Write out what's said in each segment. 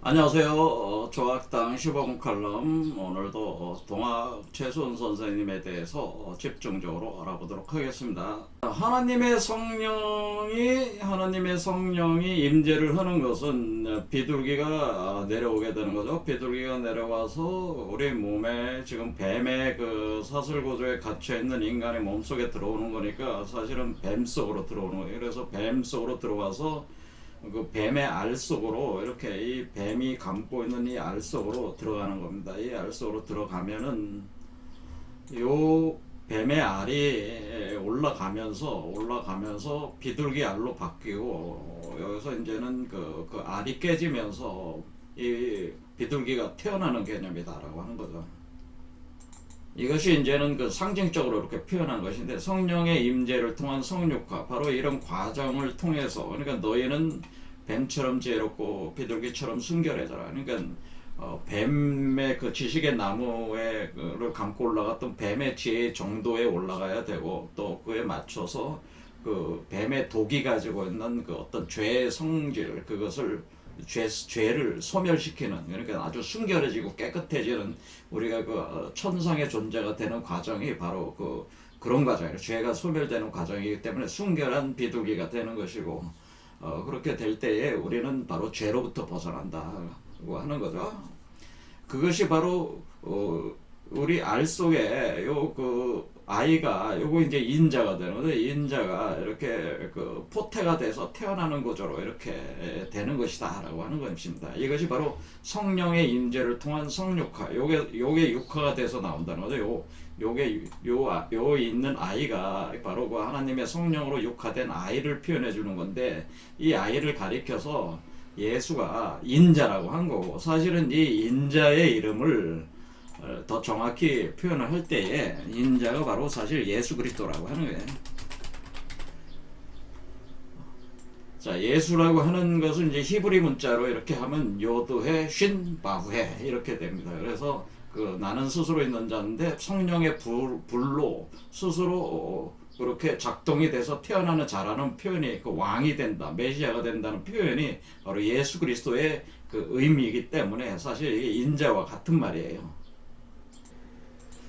안녕하세요. 어, 조학당 15분 칼럼 오늘도 어, 동학 최수원 선생님에 대해서 어, 집중적으로 알아보도록 하겠습니다. 하나님의 성령이 하나님의 성령이 임재를 하는 것은 비둘기가 아, 내려오게 되는 거죠. 비둘기가 내려와서 우리 몸에 지금 뱀의 그 사슬 구조에 갇혀 있는 인간의 몸 속에 들어오는 거니까 사실은 뱀 속으로 들어오는 거예요. 그래서 뱀 속으로 들어와서 그 뱀의 알 속으로 이렇게 이 뱀이 감고 있는 이 알 속으로 들어가는 겁니다. 이 알 속으로 들어가면은 요 뱀의 알이 올라가면서 올라가면서 비둘기 알로 바뀌고 여기서 이제는 그, 그 알이 깨지면서 이 비둘기가 태어나는 개념이다라고 하는 거죠. 이것이 이제는 그 상징적으로 이렇게 표현한 것인데 성령의 임재를 통한 성육화 바로 이런 과정을 통해서 그러니까 너희는 뱀처럼 지혜롭고 비둘기처럼 순결해져라. 그러니까 어, 뱀의 그 지식의 나무에를 감고 올라갔던 뱀의 지혜 정도에 올라가야 되고 또 그에 맞춰서 그 뱀의 독이 가지고 있는 그 어떤 죄의 성질 그것을 죄, 죄를 소멸시키는 그러니까 아주 순결해지고 깨끗해지는 우리가 그 어, 천상의 존재가 되는 과정이 바로 그 그런 과정이에요. 죄가 소멸되는 과정이기 때문에 순결한 비둘기가 되는 것이고 어, 그렇게 될 때에 우리는 바로 죄로부터 벗어난다고 하는 거죠. 그것이 바로 어, 우리 알 속에 요그 아이가 요거 이제 인자가 되는 거죠. 인자가 이렇게 그 포태가 돼서 태어나는 구조로 이렇게 되는 것이다라고 하는 것입니다. 이것이 바로 성령의 임재를 통한 성육화. 요게 요게 육화가 돼서 나온다는 거죠. 요 요게 요, 아- 요 있는 아이가 바로 그 하나님의 성령으로 육화된 아이를 표현해 주는 건데 이 아이를 가리켜서 예수가 인자라고 한 거고 사실은 이 인자의 이름을 어, 더 정확히 표현을 할 때에 인자가 바로 사실 예수 그리스도라고 하는 거예요. 자, 예수라고 하는 것은 이제 히브리 문자로 이렇게 하면 요드해 쉰 바후해 이렇게 됩니다. 그래서 그 나는 스스로 있는 자인데 성령의 불, 불로 스스로 어, 그렇게 작동이 돼서 태어나는 자라는 표현이 그 왕이 된다, 메시아가 된다는 표현이 바로 예수 그리스도의 그 의미이기 때문에 사실 이게 인자와 같은 말이에요.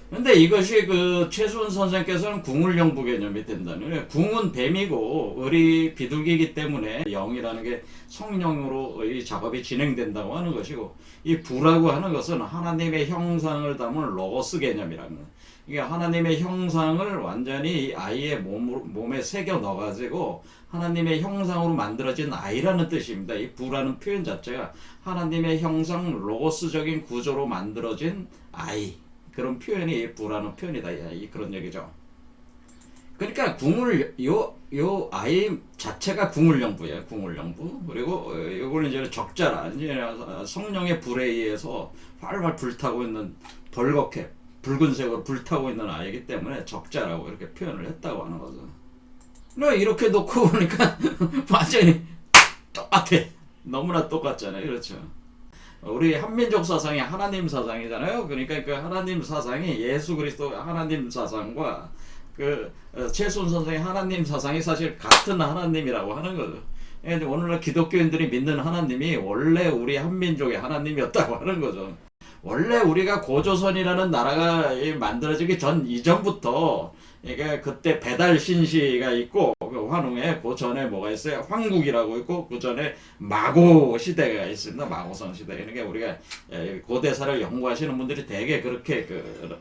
근데 이것이 그 최수훈 선생께서는 궁을 영부 개념이 된다는 거예요. 궁은 뱀이고 을이 비둘기이기 때문에 영이라는 게 성령으로 이 작업이 진행된다고 하는 것이고 이 부라고 하는 것은 하나님의 형상을 담은 로고스 개념이라는 거예요. 이게 하나님의 형상을 완전히 이 아이의 몸으로, 몸에 새겨 넣어가지고 하나님의 형상으로 만들어진 아이라는 뜻입니다. 이 부라는 표현 자체가 하나님의 형상 로고스적인 구조로 만들어진 아이. 그런 표현이 부라는 표현이다. 이 그런 얘기죠. 그러니까 궁을 요 요 아이 자체가 궁을영부예요. 궁을영부. 그리고 이걸 이제 적자라 이제 성령의 불에 의해서 활활 불타고 있는 벌겋게 붉은색으로 불타고 있는 아이기 때문에 적자라고 이렇게 표현을 했다고 하는 거죠. 너 이렇게 놓고 보니까 완전히 똑같아. 너무나 똑같잖아요. 그렇죠. 우리 한민족 사상이 하나님 사상이잖아요. 그러니까 그 하나님 사상이 예수 그리스도 하나님 사상과 그 어, 최순 선생의 하나님 사상이 사실 같은 하나님이라고 하는 거죠. 근데 오늘날 기독교인들이 믿는 하나님이 원래 우리 한민족의 하나님이었다고 하는 거죠. 원래 우리가 고조선이라는 나라가 이 만들어지기 전 이전부터 이게 그때 배달 신시가 있고 그 환웅에 그 전에 뭐가 있어요? 황국이라고 있고 그 전에 마고 시대가 있습니다. 마고성 시대. 그러니까 우리가 예, 고대사를 연구하시는 분들이 대개 그렇게 그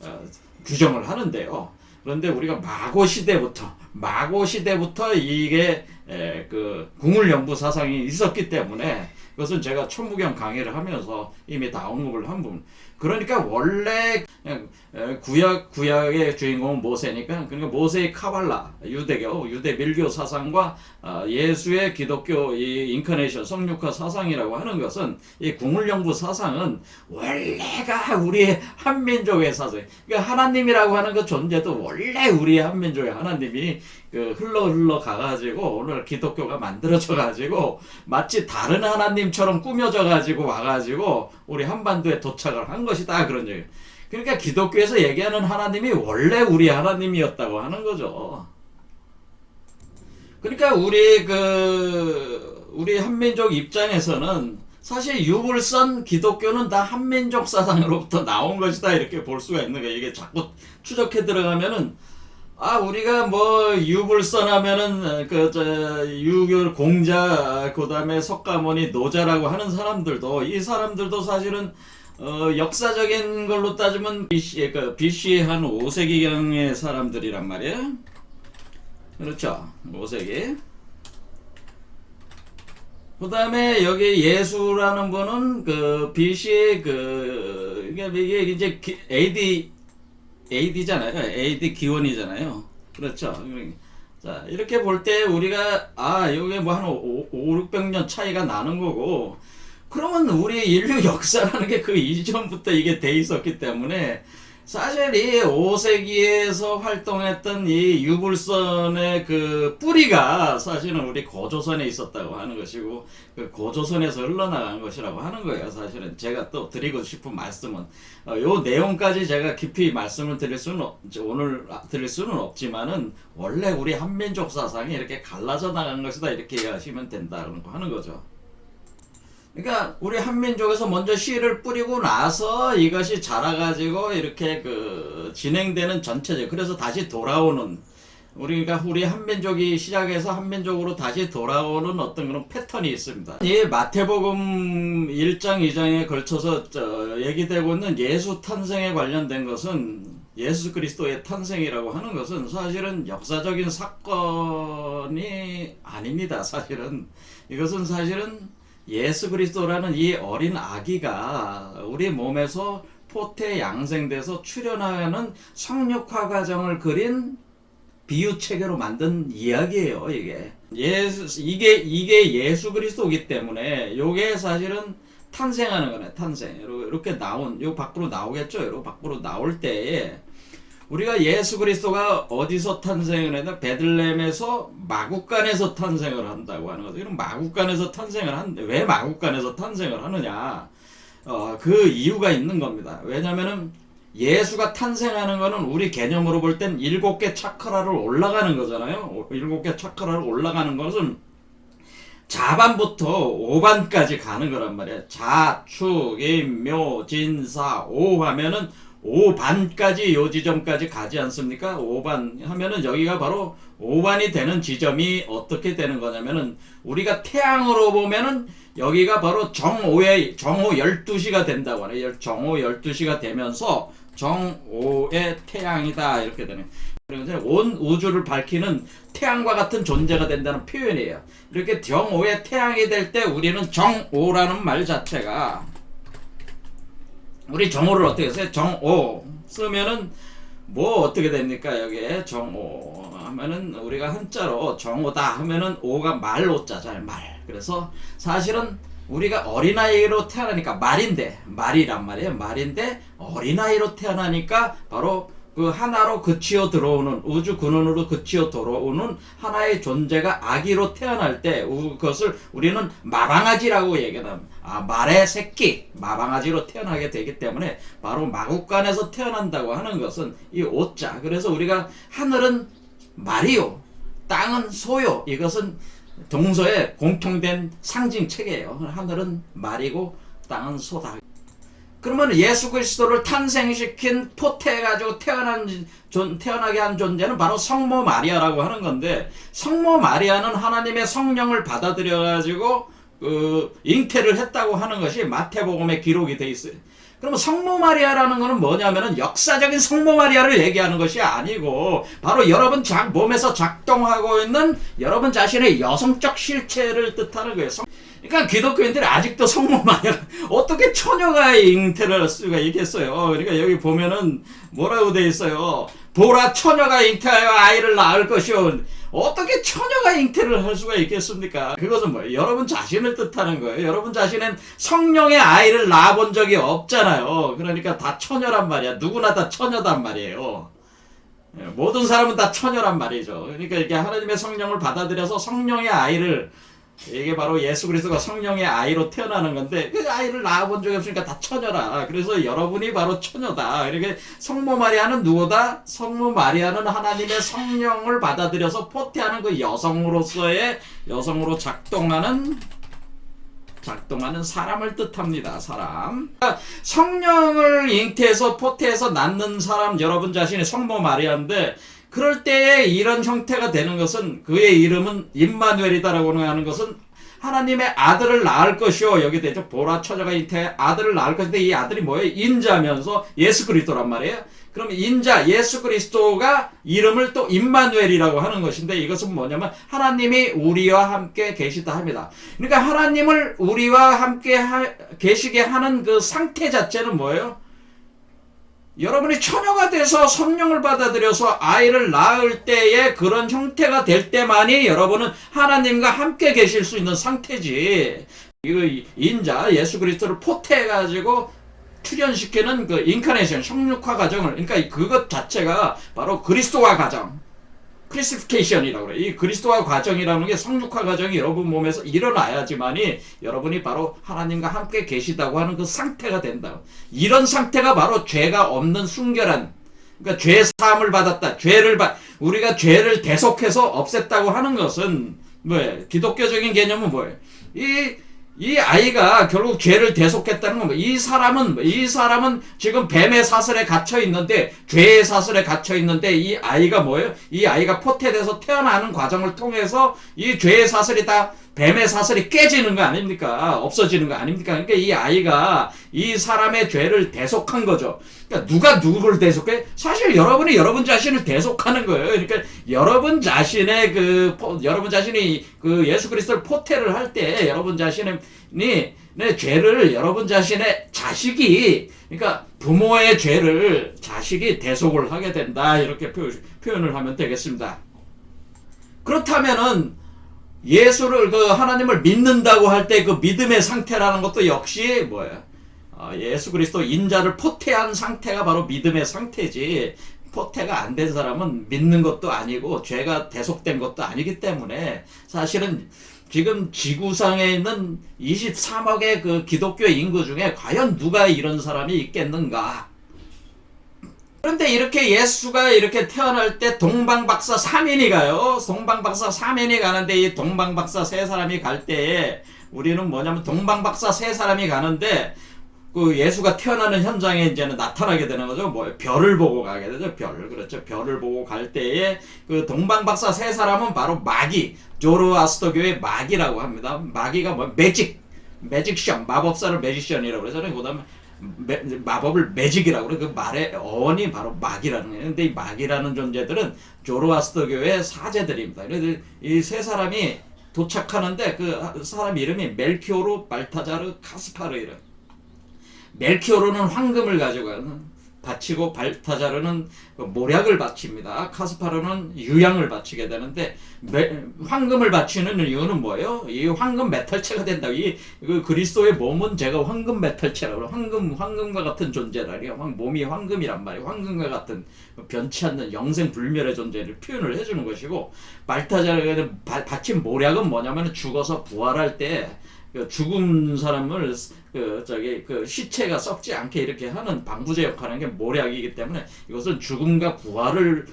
어, 규정을 하는데요. 그런데 우리가 마고 시대부터 마고 시대부터 이게 에, 그 궁을연부 사상이 있었기 때문에 그것은 제가 천무경 강의를 하면서 이미 다 언급을 한 부분. 그러니까 원래 구약 구약의 주인공은 모세니까 그러니까 모세의 카발라 유대교 유대 밀교 사상과 어, 예수의 기독교 이 인커네이션 성육화 사상이라고 하는 것은 이 궁을연부 사상은 원래가 우리의 한민족의 사상. 그러니까 하나님이라고 하는 그 존재도 원래 우리의 한민족의 하나님이 그 흘러 흘러 가가지고 오늘 기독교가 만들어져 가지고 마치 다른 하나님처럼 꾸며져 가지고 와가지고 우리 한반도에 도착을 한 것이다 그런 얘기. 그러니까 기독교에서 얘기하는 하나님이 원래 우리 하나님이었다고 하는 거죠. 그러니까 우리 그 우리 한민족 입장에서는 사실 유불선 기독교는 다 한민족 사상으로부터 나온 것이다 이렇게 볼 수가 있는 거예요. 이게 자꾸 추적해 들어가면은 아 우리가 뭐 유불선 하면은 그저 유교 공자 그다음에 석가모니 노자라고 하는 사람들도 이 사람들도 사실은 어 역사적인 걸로 따지면 BC 그 BC 한 5세기 경의 사람들이란 말이에요. 그렇죠. 5세기. 그 다음에 여기 예수라는 분은 그 BC 그 이게 이제 기- AD AD잖아요. AD 기원이잖아요. 그렇죠. 자 이렇게 볼 때 우리가 아 이게 뭐 한 5, 600년 차이가 나는 거고 그러면 우리 인류 역사라는 게 그 이전부터 이게 돼 있었기 때문에 사실 이 5세기에서 활동했던 이 유불선의 그 뿌리가 사실은 우리 고조선에 있었다고 하는 것이고 그 고조선에서 흘러나간 것이라고 하는 거예요. 사실은 제가 또 드리고 싶은 말씀은 어, 요 내용까지 제가 깊이 말씀을 드릴 수는 없, 오늘 드릴 수는 없지만은 원래 우리 한민족 사상이 이렇게 갈라져 나간 것이다 이렇게 이해하시면 된다는 거 하는 거죠. 그러니까 우리 한민족에서 먼저 씨를 뿌리고 나서 이것이 자라가지고 이렇게 그 진행되는 전체적 그래서 다시 돌아오는 우리가 우리 한민족이 시작해서 한민족으로 다시 돌아오는 어떤 그런 패턴이 있습니다. 이 마태복음 1장 2장에 걸쳐서 저 얘기되고 있는 예수 탄생에 관련된 것은 예수 그리스도의 탄생이라고 하는 것은 사실은 역사적인 사건이 아닙니다. 사실은 이것은 사실은 예수 그리스도라는 이 어린 아기가 우리 몸에서 포태 양생돼서 출현하는 성육화 과정을 그린 비유 체계로 만든 이야기예요, 이게. 예수 이게 이게 예수 그리스도이기 때문에 요게 사실은 탄생하는 거네, 탄생. 이렇게 나온 요 밖으로 나오겠죠. 요 밖으로 나올 때에 우리가 예수 그리스도가 어디서 탄생을 했나? 베들레헴에서 마국간에서 탄생을 한다고 하는 거죠. 이런 마국간에서 탄생을 하는데 왜 마국간에서 탄생을 하느냐? 어, 그 이유가 있는 겁니다. 왜냐면은 예수가 탄생하는 거는 우리 개념으로 볼 땐 일곱 개 차크라를 올라가는 거잖아요. 일곱 개 차크라를 올라가는 것은 자반부터 오반까지 가는 거란 말이에요. 자, 축, 임, 묘, 진, 사, 오 하면은 5반까지 요 지점까지 가지 않습니까? 5반 하면은 여기가 바로 5반이 되는 지점이 어떻게 되는 거냐면은 우리가 태양으로 보면은 여기가 바로 정오의 정오 12시가 된다고 하네요. 정오 12시가 되면서 정오의 태양이다 이렇게 되는 온 우주를 밝히는 태양과 같은 존재가 된다는 표현이에요. 이렇게 정오의 태양이 될 때 우리는 정오라는 말 자체가 우리 정오를 어떻게 했어요? 정오 쓰면은 뭐 어떻게 됩니까? 여기에 정오 하면은 우리가 한자로 정오다 하면은 오가 말오자잖아요. 말. 그래서 사실은 우리가 어린아이로 태어나니까 말인데 말이란 말이에요. 말인데 어린아이로 태어나니까 바로 그 하나로 그치어 들어오는 우주 근원으로 그치어 들어오는 하나의 존재가 아기로 태어날 때 우- 그것을 우리는 마방아지라고 얘기합니다. 아 말의 새끼 마방아지로 태어나게 되기 때문에 바로 마국간에서 태어난다고 하는 것은 이 오자. 그래서 우리가 하늘은 말이요, 땅은 소요. 이것은 동서의 공통된 상징 체계예요. 하늘은 말이고 땅은 소다. 그러면 예수 그리스도를 탄생시킨 포태해 가지고 태어난 존 태어나게 한 존재는 바로 성모 마리아라고 하는 건데 성모 마리아는 하나님의 성령을 받아들여 가지고 그 잉태를 했다고 하는 것이 마태복음에 기록이 돼 있어요. 그러면 성모 마리아라는 것은 뭐냐면은 역사적인 성모 마리아를 얘기하는 것이 아니고 바로 여러분 작, 몸에서 작동하고 있는 여러분 자신의 여성적 실체를 뜻하는 거예요. 성- 그러니까 기독교인들이 아직도 성모 마리아 어떻게 처녀가 잉태를 할 수가 있겠어요. 그러니까 여기 보면은 뭐라고 돼 있어요. 보라 처녀가 잉태하여 아이를 낳을 것이오. 어떻게 처녀가 잉태를 할 수가 있겠습니까? 그것은 뭐예요? 여러분 자신을 뜻하는 거예요. 여러분 자신은 성령의 아이를 낳아본 적이 없잖아요. 그러니까 다 처녀란 말이야. 누구나 다 처녀단 말이에요. 예, 모든 사람은 다 처녀란 말이죠. 그러니까 이렇게 하나님의 성령을 받아들여서 성령의 아이를 이게 바로 예수 그리스도가 성령의 아이로 태어나는 건데 그 아이를 낳아본 적이 없으니까 다 처녀라. 그래서 여러분이 바로 처녀다. 이렇게 성모 마리아는 누구다? 성모 마리아는 하나님의 성령을 받아들여서 포태하는 그 여성으로서의 여성으로 작동하는 작동하는 사람을 뜻합니다. 사람. 그러니까 성령을 잉태해서 포태해서 낳는 사람 여러분 자신이 성모 마리아인데 그럴 때에 이런 형태가 되는 것은 그의 이름은 임마누엘이다라고 하는 것은 하나님의 아들을 낳을 것이요. 여기 되죠 보라 처자가 잉태 아들을 낳을 것인데 이 아들이 뭐예요? 인자면서 예수 그리스도란 말이에요. 그럼 인자 예수 그리스도가 이름을 또 임마누엘이라고 하는 것인데 이것은 뭐냐면 하나님이 우리와 함께 계시다 합니다. 그러니까 하나님을 우리와 함께 하, 계시게 하는 그 상태 자체는 뭐예요 여러분이 처녀가 돼서 성령을 받아들여서 아이를 낳을 때에 그런 형태가 될 때만이 여러분은 하나님과 함께 계실 수 있는 상태지. 이거 인자 예수 그리스도를 포태해 가지고 출현시키는 그 인카네이션 성육화 과정을 그러니까 그것 자체가 바로 그리스도화 과정. 크리스피케이션이라고 그래. 이 그리스도화 과정이라는 게 성육화 과정이 여러분 몸에서 일어나야지만이 여러분이 바로 하나님과 함께 계시다고 하는 그 상태가 된다. 이런 상태가 바로 죄가 없는 순결한 그러니까 죄 사함을 받았다. 죄를 받 우리가 죄를 대속해서 없앴다고 하는 것은 뭐예요? 기독교적인 개념은 뭐예요? 이 이 아이가 결국 죄를 대속했다는 건 뭐, 이 사람은, 이 사람은 지금 뱀의 사슬에 갇혀 있는데, 죄의 사슬에 갇혀 있는데, 이 아이가 뭐예요? 이 아이가 포태돼서 태어나는 과정을 통해서 이 죄의 사슬이 다 뱀의 사슬이 깨지는 거 아닙니까? 없어지는 거 아닙니까? 그러니까 이 아이가 이 사람의 죄를 대속한 거죠. 그러니까 누가 누구를 대속해? 사실 여러분이 여러분 자신을 대속하는 거예요. 그러니까 여러분 자신의 그 여러분 자신이 그 예수 그리스도를 포태를 할 때 여러분 자신의 네, 죄를 여러분 자신의 자식이 그러니까 부모의 죄를 자식이 대속을 하게 된다 이렇게 표현을 하면 되겠습니다. 그렇다면은 예수를 그 하나님을 믿는다고 할 때 그 믿음의 상태라는 것도 역시 뭐예요? 어, 예수 그리스도 인자를 포태한 상태가 바로 믿음의 상태지. 포태가 안 된 사람은 믿는 것도 아니고 죄가 대속된 것도 아니기 때문에 사실은 지금 지구상에 있는 23억의 그 기독교 인구 중에 과연 누가 이런 사람이 있겠는가? 그런데 이렇게 예수가 이렇게 태어날 때 동방박사 3인이 가요. 동방박사 3인이 가는데 이 동방박사 세 사람이 갈 때에 우리는 뭐냐면 동방박사 세 사람이 가는데 그 예수가 태어나는 현장에 이제는 나타나게 되는 거죠. 뭐 별을 보고 가게 되죠. 별 그렇죠. 별을 보고 갈 때에 그 동방 박사 세 사람은 바로 마기 조로아스터교의 마기라고 합니다. 마기가 뭐 매직 매직션 마법사를 매직션이라고 그러잖아요. 그다음에 매, 마법을 매직이라고 그래. 그 말의 어원이 바로 막이라는 거예요. 근데 이 막이라는 존재들은 조로아스터교의 사제들입니다. 그래서 이 세 사람이 도착하는데 그 사람 이름이 멜키오르, 발타자르, 카스파르 이름. 멜키오르는 황금을 가지고 가는 바치고 발타자르는 그 모략을 바칩니다. 카스파르는 유양을 바치게 되는데 황금을 바치는 이유는 뭐예요? 이 황금 메탈체가 된다. 이그 그리스도의 몸은 제가 황금 메탈체라고 황금 황금과 같은 존재라요. 몸이 황금이란 말이에요. 황금과 같은 변치 않는 영생 불멸의 존재를 표현을 해주는 것이고 발타자르가 바친 모략은 뭐냐면 죽어서 부활할 때 그 죽은 사람을 그 저기 그 시체가 썩지 않게 이렇게 하는 방부제 역할하는 게 모략이기 때문에 이것은 죽음과 부활을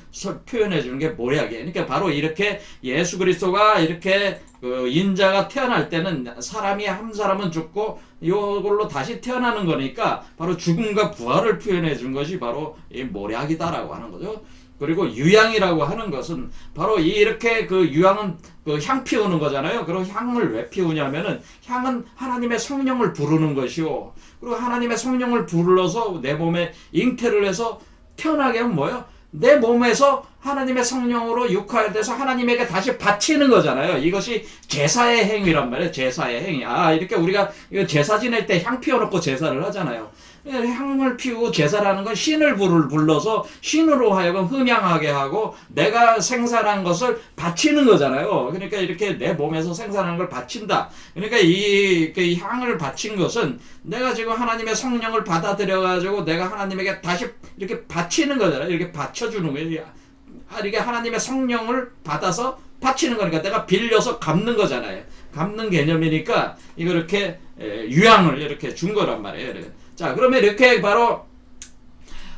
표현해 주는 게 모략이에요. 그러니까 바로 이렇게 예수 그리스도가 이렇게 그 인자가 태어날 때는 사람이 한 사람은 죽고 이걸로 다시 태어나는 거니까 바로 죽음과 부활을 표현해 준 것이 바로 이 모략이다라고 하는 거죠. 그리고 유향이라고 하는 것은 바로 이렇게 그 유향은 그 향 피우는 거잖아요. 그리고 향을 왜 피우냐면은 향은 하나님의 성령을 부르는 것이요. 그리고 하나님의 성령을 불러서 내 몸에 잉태를 해서 태어나게 하면 뭐예요? 내 몸에서 하나님의 성령으로 육화돼서 하나님에게 다시 바치는 거잖아요. 이것이 제사의 행위란 말이에요. 제사의 행위. 아, 이렇게 우리가 제사 지낼 때 향 피워놓고 제사를 하잖아요. 향을 피우고 제사라는 건 신을 불러서 신으로 하여금 흠양하게 하고 내가 생산한 것을 바치는 거잖아요. 그러니까 이렇게 내 몸에서 생산한 걸 바친다. 그러니까 이, 그 향을 바친 것은 내가 지금 하나님의 성령을 받아들여 가지고 내가 하나님에게 다시 이렇게 바치는 거잖아요. 이렇게 바쳐주는 거예요. 아, 이게 하나님의 성령을 받아서 바치는 거니까 내가 빌려서 갚는 거잖아요. 갚는 개념이니까 이렇게 유향을 이렇게 준 거란 말이에요. 자, 그러면 이렇게 바로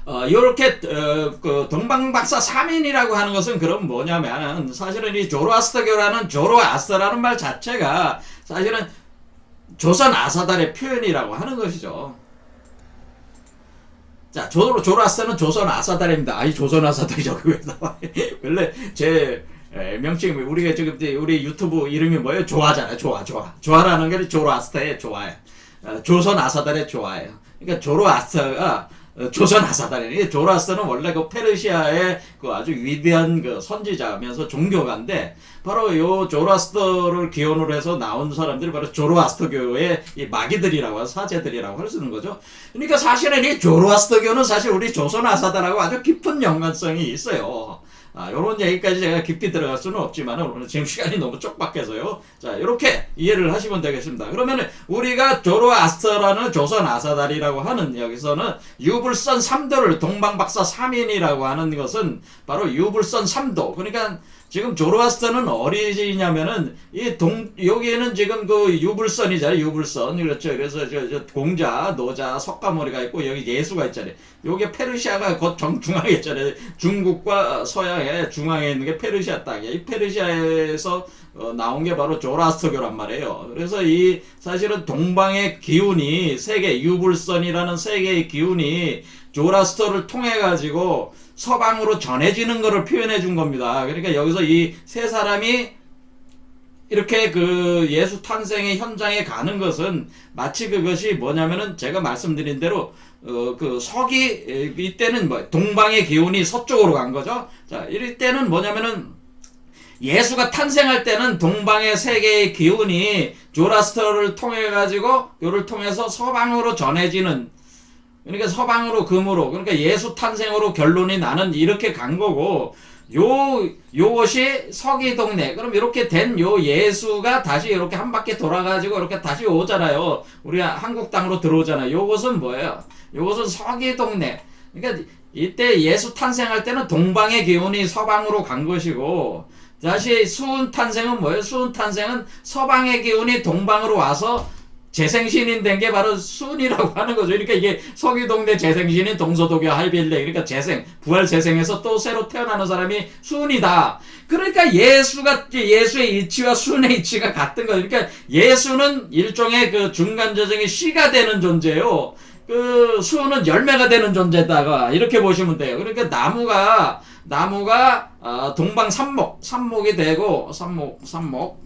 어, 요렇게 어, 그 동방박사 3인이라고 하는 것은 그럼 뭐냐면 사실은 이 조로아스터교라는 조로아스터라는 말 자체가 사실은 조선 아사달의 표현이라고 하는 것이죠. 자, 조, 조라스는 조선 아사달입니다. 아이, 조선 아사달이 저기 왜 나와? 원래 제 에, 명칭이 우리가 지금 우리 유튜브 이름이 뭐예요? 조아잖아요. 조아, 조아. 조아라는 게 조라스타의 조아예요. 어, 조선 아사달의 조아예요. 그러니까 조로아스타가 어, 조선 아사달이에요. 조라스는 원래 그 페르시아의 그 아주 위대한 그 선지자면서 종교가인데 바로 요 조라스터를 기원으로 해서 나온 사람들이 바로 조로아스터교의 이 마귀들이라고 사제들이라고 할 수 있는 거죠. 그러니까 사실은 이 조로아스터교는 사실 우리 조선 아사달하고 아주 깊은 연관성이 있어요. 아, 요런 얘기까지 제가 깊이 들어갈 수는 없지만 오늘 지금 시간이 너무 촉박해서요. 자, 이렇게 이해를 하시면 되겠습니다. 그러면 우리가 조로아스터라는 조선 아사달이라고 하는 여기서는 유불선 3도를 동방박사 3인이라고 하는 것은 바로 유불선 3도. 그러니까 지금 조로아스터는 어디냐면은 이 동 여기에는 지금 그 유불선이잖아요 유불선. 그렇죠? 그래서 저, 저 공자 노자 석가모니가 있고 여기 예수가 있잖아요. 요게 페르시아가 곧 정, 중앙에 있잖아요. 중국과 서양의 중앙에 있는 게 페르시아 땅이에요. 이 페르시아에서 어, 나온 게 바로 조라스터교란 말이에요. 그래서 이 사실은 동방의 기운이 세계 유불선이라는 세계의 기운이 조라스터를 통해 가지고 서방으로 전해지는 것을 표현해 준 겁니다. 그러니까 여기서 이 세 사람이 이렇게 그 예수 탄생의 현장에 가는 것은 마치 그것이 뭐냐면은 제가 말씀드린 대로 어 그 서기 이때는 뭐 동방의 기운이 서쪽으로 간 거죠. 자, 이럴 때는 뭐냐면은 예수가 탄생할 때는 동방의 세계의 기운이 조라스터를 통해 가지고 요를 통해서 서방으로 전해지는 그러니까 서방으로 금으로 그러니까 예수 탄생으로 결론이 나는 이렇게 간 거고 요 요것이 서기 동네. 그럼 이렇게 된 요 예수가 다시 이렇게 한 바퀴 돌아가지고 이렇게 다시 오잖아요. 우리 한국 땅으로 들어오잖아요. 요것은 뭐예요? 요것은 서기 동네. 그러니까 이때 예수 탄생할 때는 동방의 기운이 서방으로 간 것이고 다시 수은 탄생은 뭐예요? 수은 탄생은 서방의 기운이 동방으로 와서 재생신인 된 게 바로 순이라고 하는 거죠. 그러니까 이게 서기동대 재생신인 동서도교 할빌레 그러니까 재생 부활 재생해서 또 새로 태어나는 사람이 순이다. 그러니까 예수가 예수의 이치와 순의 이치가 같은 거죠. 그러니까 예수는 일종의 그 중간 저정의 씨가 되는 존재요. 그 수는 열매가 되는 존재다가 이렇게 보시면 돼요. 그러니까 나무가 나무가 어, 동방 삼목 삼목이 되고 삼목 삼목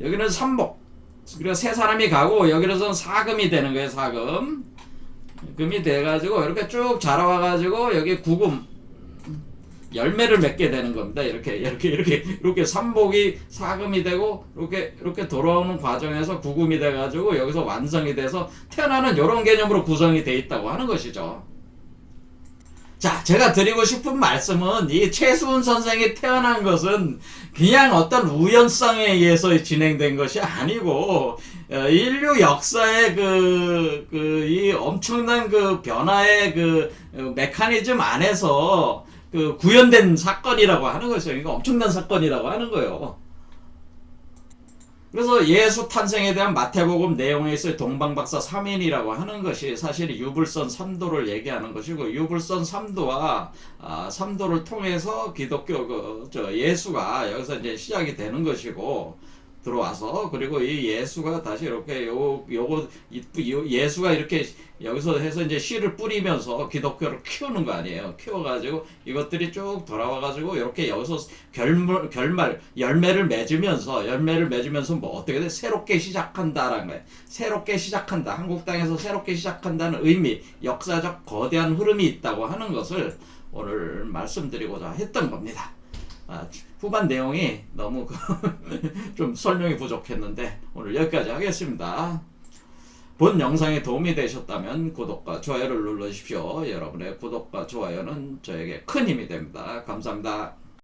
여기는 삼목 그리고 세 사람이 가고 여기로선 사금이 되는 거예요 사금. 금이 돼가지고 이렇게 쭉 자라와가지고 여기 구금. 열매를 맺게 되는 겁니다. 이렇게 이렇게 이렇게 이렇게 삼복이 사금이 되고 이렇게 이렇게 돌아오는 과정에서 구금이 돼가지고 여기서 완성이 돼서 태어나는 이런 개념으로 구성이 돼 있다고 하는 것이죠. 자, 제가 드리고 싶은 말씀은 이 최수훈 선생이 태어난 것은 그냥 어떤 우연성에 의해서 진행된 것이 아니고 어, 인류 역사의 그, 그, 이 엄청난 그 변화의 그 어, 메커니즘 안에서 그 구현된 사건이라고 하는 것이죠. 이거 엄청난 사건이라고 하는 거예요. 그래서 예수 탄생에 대한 마태복음 내용에 있어 동방박사 3인이라고 하는 것이 사실 유불선 3도를 얘기하는 것이고 유불선 3도와 아, 3도를 통해서 기독교 그, 저 예수가 여기서 이제 시작이 되는 것이고 들어와서 그리고 이 예수가 다시 이렇게 요 요거 예수가 이렇게 여기서 해서 이제 씨를 뿌리면서 기독교를 키우는 거 아니에요. 키워가지고 이것들이 쭉 돌아와가지고 이렇게 여기서 결말 결말 열매를 맺으면서 열매를 맺으면서 뭐 어떻게 돼 새롭게 시작한다라는 거예요. 새롭게 시작한다. 한국 땅에서 새롭게 시작한다는 의미, 역사적 거대한 흐름이 있다고 하는 것을 오늘 말씀드리고자 했던 겁니다. 아, 후반 내용이 너무 좀 설명이 부족했는데 오늘 여기까지 하겠습니다. 본 영상에 도움이 되셨다면 구독과 좋아요를 눌러주십시오. 여러분의 구독과 좋아요는 저에게 큰 힘이 됩니다. 감사합니다.